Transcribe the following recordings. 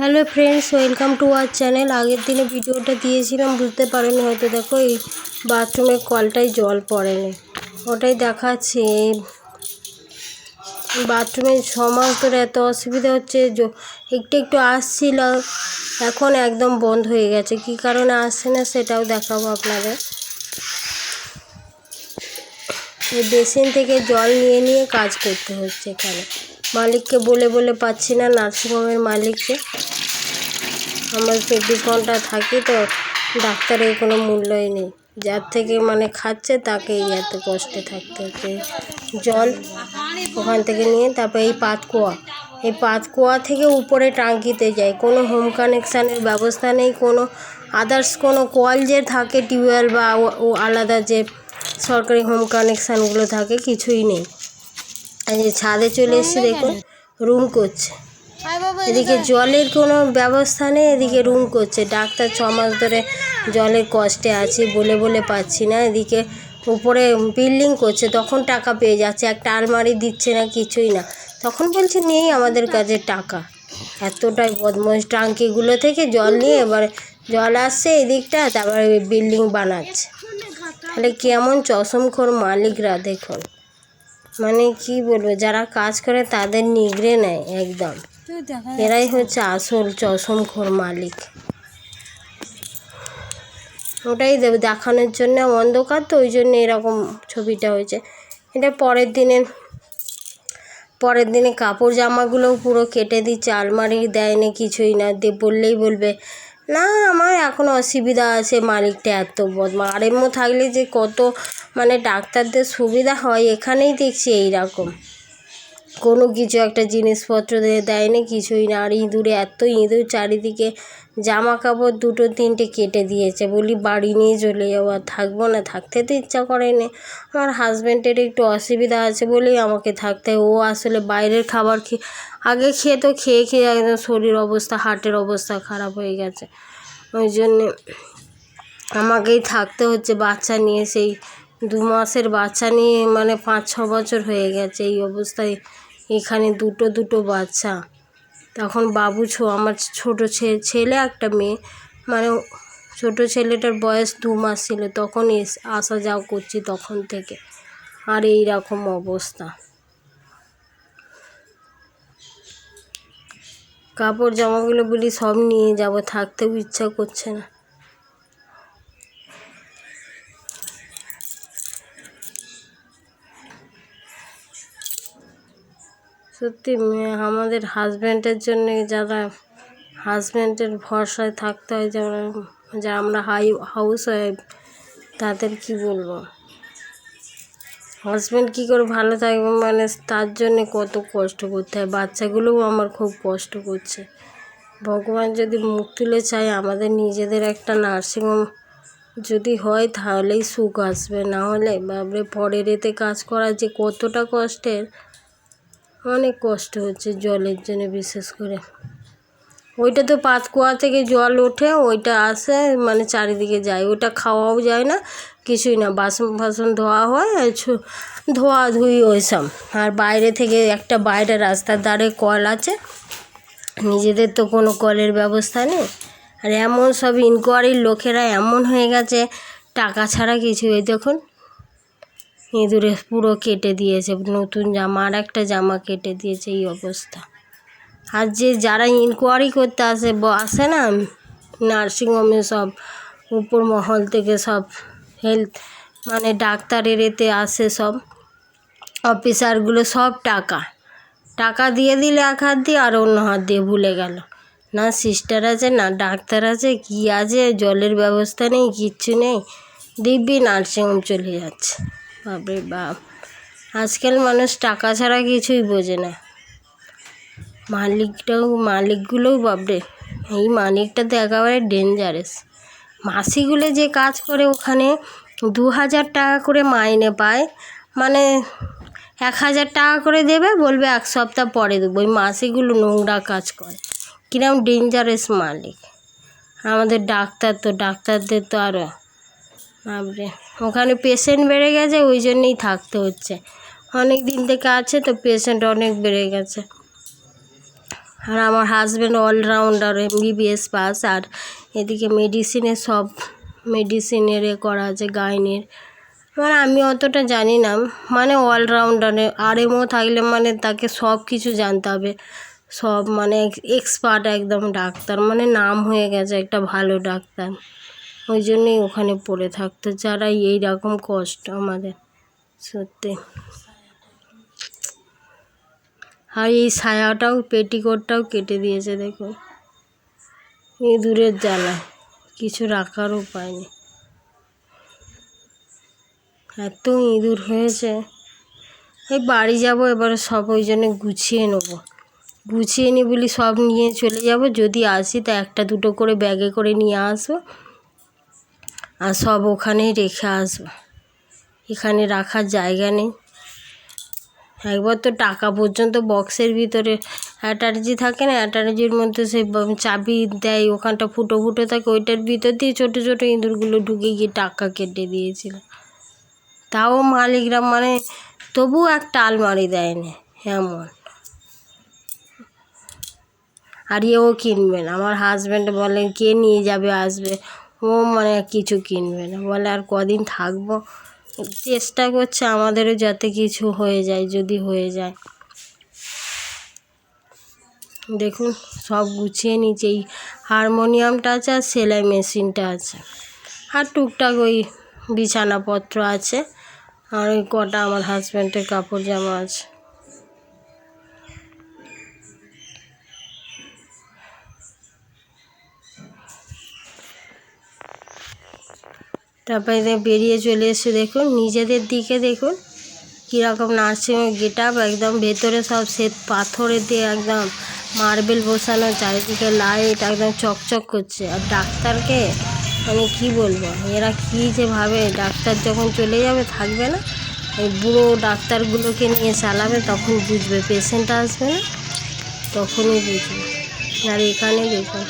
Hello friends, welcome to our channel. আগের দিনে ভিডিওটা দিয়েছিলাম, বুঝতে পারেনি, হয়তো দেখো এই বাথরুমের কলটায় জল পড়েনি। ওটাই দেখাচ্ছি। বাথরুমে ছ মাস ধরে এত অসুবিধা হচ্ছে একটু একটু আসছিল, এখন একদম বন্ধ হয়ে গেছে। কী কারণে আসছে না সেটাও দেখাবো আপনাদের। এই বেসিন থেকে জল নিয়ে নিয়ে কাজ করতে হচ্ছে এখানে। মালিককে বলে বলে পাচ্ছি না, নার্সিংহোমের মালিককে। আমরা চব্বিশ ঘণ্টা থাকি তো, ডাক্তারের কোনো মূল্যই নেই। যার থেকে মানে খাচ্ছে, তাকেই এত কষ্টে থাকতে হচ্ছে। জল ওখান থেকে নিয়ে, তারপর এই পাতকুয়া এই পাতকুয়া থেকে উপরে টাঙ্কিতে যায় কোনো হোম কানেকশানের ব্যবস্থা নেই, কোনো আদার্স কোনো কল যে থাকে, টিউবওয়েল বা আলাদা যে সরকারি হোম কানেকশানগুলো থাকে, কিছুই নেই। ছাদে চলে এসেছে দেখুন রুম করছে। এদিকে জলের কোনো ব্যবস্থা নেই এদিকে রুম করছে। ডাক্তার ছ মাস ধরে জলের কষ্টে আছি বলে বলে পাচ্ছি না। এদিকে উপরে বিল্ডিং করছে তখন টাকা পেয়ে যাচ্ছে। একটা আলমারি দিচ্ছে না কিছুই না। তখন বলছে নেই আমাদের কাছে টাকা। এতটাই বদমাস টাঙ্কিগুলো থেকে জল নিয়ে এবার জল আসছে এদিকটা তারপরে বিল্ডিং বানাচ্ছে। তাহলে কেমন চশমখোর মালিকরা দেখুন। মানে কি বলব, যারা কাজ করে তাদের নিগড়ে নেয় একদম। এরাই হচ্ছে আসল চশমখোর মালিক। ওটাই দেখানোর জন্য অন্ধকার তো, ওই জন্য এরকম ছবিটা হয়েছে। এটা পরের দিনের পরের দিনে কাপড় জামাগুলোও পুরো কেটে দিচ্ছে, আলমারি দেয়নি কিছুই না, দে বললেই বলবে না, আমার এখন অসুবিধা আছে, মালিকটা এত বদমা আর এমন থাকলে যে কত মানে ডাক্তারদের সুবিধা হয়, এখানেই দেখছি এই রকম কোনো কিছু একটা জিনিসপত্র দিয়ে দেয়নি, কিছুই না। আর ইঁদুরে এত ইঁদুর, চারিদিকে জামা কাপড় দুটো তিনটে কেটে দিয়েছে। বলি, বাড়ি নিয়ে চলে যাব, আর থাকব না, থাকতে তো ইচ্ছা করে করেনি আমার হাজব্যান্ডের একটু অসুবিধা আছে বলেই আমাকে থাকতে। ও আসলে বাইরের খাবার খেয়ে আগে খেয়ে তো খেয়ে খেয়ে একদম শরীর অবস্থা হার্টের অবস্থা খারাপ হয়ে গেছে। ওই জন্যে আমাকেই থাকতে হচ্ছে, বাচ্চা নিয়ে। সেই দু মাসের বাচ্চা নিয়ে মানে পাঁচ ছ বছর হয়ে গেছে এই অবস্থায়। এখানে দুটো দুটো বাচ্চা। তখন বাবু ছো, আমার ছোটো ছেলে একটা মেয়ে মানে ছোটো ছেলেটার বয়স দু মাস ছিল, তখন এস, আসা যাওয়া করছি তখন থেকে। আর এই রকম অবস্থা। কাপড় জামাগুলো বলি সব নিয়ে যাব, থাকতেও ইচ্ছা করছে না। সত্যি আমাদের হাজব্যান্ডের জন্য যারা হাজব্যান্ডের ভরসায় থাকতে হয়, যারা যা আমরা হাই হাউস ওয়াইফ তাদের কি বলব? হাজব্যান্ড কী করে ভালো থাকবে? মানে তার জন্যে কত কষ্ট করতে হয়। বাচ্চাগুলোও আমার খুব কষ্ট করছে। ভগবান যদি মুখ তুলে চায়, আমাদের নিজেদের একটা নার্সিংহোম যদি হয়, তাহলেই সুখ আসবে। না হলে বাবরে পরের এতে কাজ করা যে কতটা কষ্টের অনেক কষ্ট হচ্ছে জলের জন্য, বিশেষ করে। ওইটা তো পাতকুয়া থেকে জল ওঠে, ওইটা আসে মানে চারিদিকে যায়। ওটা খাওয়াও যায় না, কিছুই না। বাসন ফাসন ধোয়া হয় আর ধোয়া ধুই ওইসব। আর বাইরে থেকে একটা বাইরে রাস্তার ধারে কল আছে, নিজেদের তো কোনো কলের ব্যবস্থা নেই। আর এমন সব ইনকোয়ারির লোকেরা এমন হয়ে গেছে, টাকা ছাড়া কিছু এই দেখুন। ইঁদুরে পুরো কেটে দিয়েছে, নতুন জামা আর একটা জামা কেটে দিয়েছে, এই অবস্থা। আর যে যারা ইনকোয়ারি করতে আসে আসে না, নার্সিংহোমে সব উপর মহল থেকে সব হেলথ মানে ডাক্তারের এতে আসে সব, অফিসারগুলো সব টাকা। টাকা দিয়ে দিলে এক হাত দিয়ে, আর অন্য হাত দিয়ে ভুলে গেল। না সিস্টার আছে, না ডাক্তার আছে, কি আছে, জলের ব্যবস্থা নেই, কিচ্ছু নেই। দিব্যি নার্সিংহোম চলে যাচ্ছে। বাপরে বাপ। আজকাল মানুষ টাকা ছাড়া কিছুই বোঝে না। মালিকটাও, মালিকগুলোও বাপরে, এই মালিকটা তো একেবারে ডেঞ্জারাস মাসিগুলো যে কাজ করে ওখানে দু হাজার টাকা করে মাইনে পায় মানে এক হাজার টাকা করে দেবে, বলবে এক সপ্তাহ পরে দেবো। ওই মাসিগুলো নোংরা কাজ করে। কিরম ডেঞ্জারাস মালিক। আমাদের ডাক্তার তো, ডাক্তারদের তো আরও বাপরে, ওখানে পেশেন্ট বেড়ে গেছে, ওই জন্যেই থাকতে হচ্ছে। অনেক দিন থেকে আছে তো পেশেন্ট অনেক বেড়ে গেছে। আর আমার হাজব্যান্ড অলরাউন্ডার এমবিবিএস পাস আর এদিকে মেডিসিনের সব মেডিসিনের এ করা আছে, গাইনের। মানে আমি অতটা জানি না মানে অলরাউন্ডারে আরএমও থাকলে মানে তাকে সব কিছু জানতে হবে। সব মানে এক্সপার্ট একদম ডাক্তার মানে নাম হয়ে গেছে একটা ভালো ডাক্তার। ওই জন্যই ওখানে পড়ে থাকতো। যারা এই রকম কষ্ট আমাদের, সত্যি। আর এই ছায়াটাও, পেটিকোটটাও কেটে দিয়েছে, দেখুন। ইঁদুরের জ্বালায় কিছু রাখার উপায় নেই। এত ইঁদুর হয়েছে। এই বাড়ি যাব, এবারে সব ওই জন্য গুছিয়ে নেব। গুছিয়ে নি বলি সব নিয়ে চলে যাব। যদি আসি, তা একটা দুটো করে ব্যাগে করে নিয়ে আসব। আর সব ওখানেই রেখে আসব। এখানে রাখার জায়গা নেই। একবার তো টাকা পর্যন্ত বক্সের ভিতরে অ্যাটার্জি থাকে না, অ্যাটার্জির মধ্যে সে চাবি দেয়, ওখানটা ফুটো ফুটো থাকে, ওইটার ভিতর দিয়ে ছোটো ছোটো ইঁদুরগুলো ঢুকে গিয়ে টাকা কেটে দিয়েছিল। তাও মালিকরা মানে তবুও একটা আলমারি দেয়নি, এমন। আর এও কিনবে না। আমার হাজব্যান্ড বলে কে নিয়ে যাবে, আসবে? ও মানে কিছু কিনবে না। বলে আর কদিন থাকব? চেষ্টা করছে আমাদেরও যাতে কিছু হয়ে যায়, যদি হয়ে যায়। দেখুন, সব গুছিয়ে নিচ্ছে এই হারমোনিয়ামটা আছে আর সেলাই মেশিনটা আছে আর টুকটাক ওই বিছানাপত্র আছে। আর ওই কটা আমার হাজব্যান্ডের কাপড় জামা আছে। তারপরে বেরিয়ে চলে এসে দেখুন, নিজেদের দিকে দেখুন, কীরকম নার্সিংহোমের গেট আপ একদম ভেতরে সব শ্বেত পাথরে দিয়ে একদম মার্বেল বসানো, চারিদিকে লাইট, একদম চকচক করছে। আর ডাক্তারকে আমি কি বলব, এরা কী যে ভাবে, ডাক্তার যখন চলে যাবে, থাকবে না এই বুড়ো ডাক্তারগুলোকে নিয়ে চালাবে, তখন বুঝবে পেশেন্ট আসবে না, তখনই বুঝবে। আর এখানে দেখুন।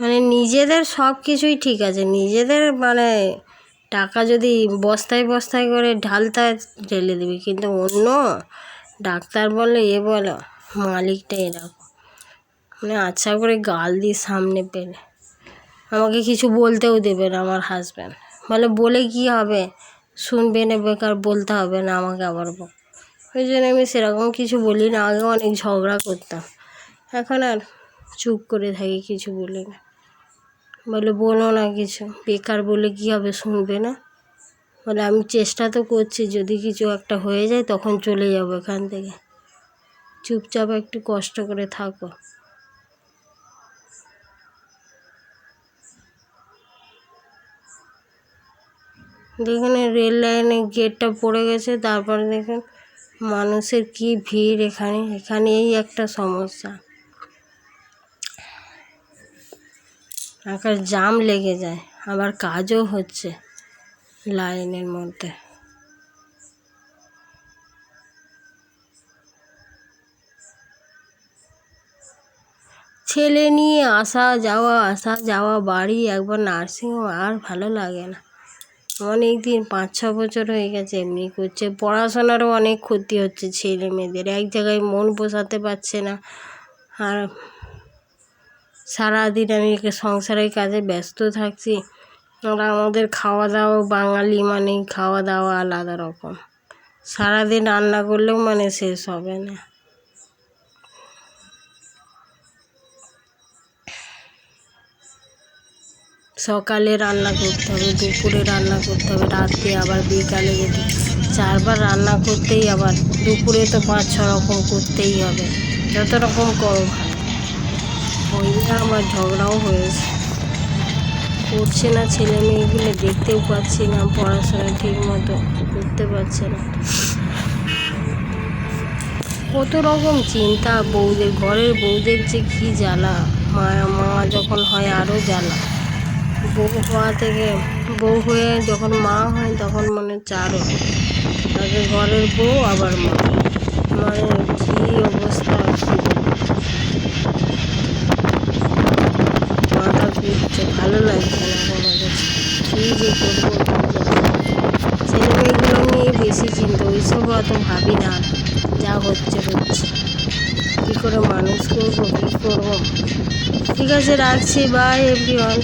মানে নিজেদের সব কিছুই ঠিক আছে। নিজেদের মানে টাকা যদি বস্তায় বস্তায় করে ঢালতে ঢেলে দেবে, কিন্তু অন্য ডাক্তার বলে এ বলো, মালিকটা এরকম। মানে আচ্ছা করে গাল দিয়ে সামনে পেলে। আমাকে কিছু বলতেও দেবে না আমার হাজব্যান্ড বলে বলে কি হবে? শুনবে না, বেকার বলতে হবে না আমাকে আবার ওই জন্য আমি সেরকম কিছু বলি না আগে অনেক ঝগড়া করতাম। এখন আর চুপ করে থাকি, কিছু বলি না বলে, বলো না কিছু। বেকার বলে, কী হবে শুনবে না? বলে, আমি চেষ্টা তো করছি, যদি কিছু একটা হয়ে যায় তখন চলে যাব এখান থেকে। চুপচাপ একটু কষ্ট করে থাকো। দেখুন রেল লাইনে গেটটা পড়ে গেছে। তারপরে দেখুন, মানুষের কি ভিড় এখানে। এখানে এই একটা সমস্যা। আকার জাম লেগে যায়, আবার কাজও হচ্ছে লাইনের মধ্যে। ছেলে নিয়ে আসা যাওয়া আসা যাওয়া, বাড়ি, একবার নার্সিংহোম আর ভালো লাগে না। অনেক দিন, পাঁচ, ছ বছর হয়ে গেছে, এমনি করছে। পড়াশোনারও অনেক ক্ষতি হচ্ছে ছেলে মেয়েদের, এক জায়গায় মন বসাতে পারছে না। আর সারাদিন আমি সংসারের কাজে ব্যস্ত থাকছি। আর আমাদের খাওয়া দাওয়া বাঙালি মানে খাওয়া দাওয়া আলাদা রকম। সারাদিন রান্না করলেও মানে শেষ হবে না। সকালে রান্না করতে হবে, দুপুরে রান্না করতে হবে রাতে আবার বিকালে যদি চারবার রান্না করতেই আবার, দুপুরে তো পাঁচ ছ রকম করতেই হবে। যত রকম করো ভালো নিয়ে আমার ঝগড়াও হয়েছে। করছে না ছেলে মেয়েগুলো, দেখতেও পাচ্ছি না, পড়াশোনা ঠিক মতো করতে পারছে না। কত রকম চিন্তা বউদের, ঘরের বউদের যে কী জ্বালা। মা মা যখন হয় আরও জ্বালা। বউ হওয়া থেকে, বউ হয়ে যখন মা হয় তখন মনে চারও আগে ঘরের বউ আবার মা। মানে কী অবস্থা যে করব ছেলে মেয়েগুলো নিয়ে বেশি চিন্তা ওইসব অত ভাবি না যা হচ্ছে হচ্ছে কী করে মানুষ করব? কী করব ঠিক আছে রাখছি বাই এভরিওয়ান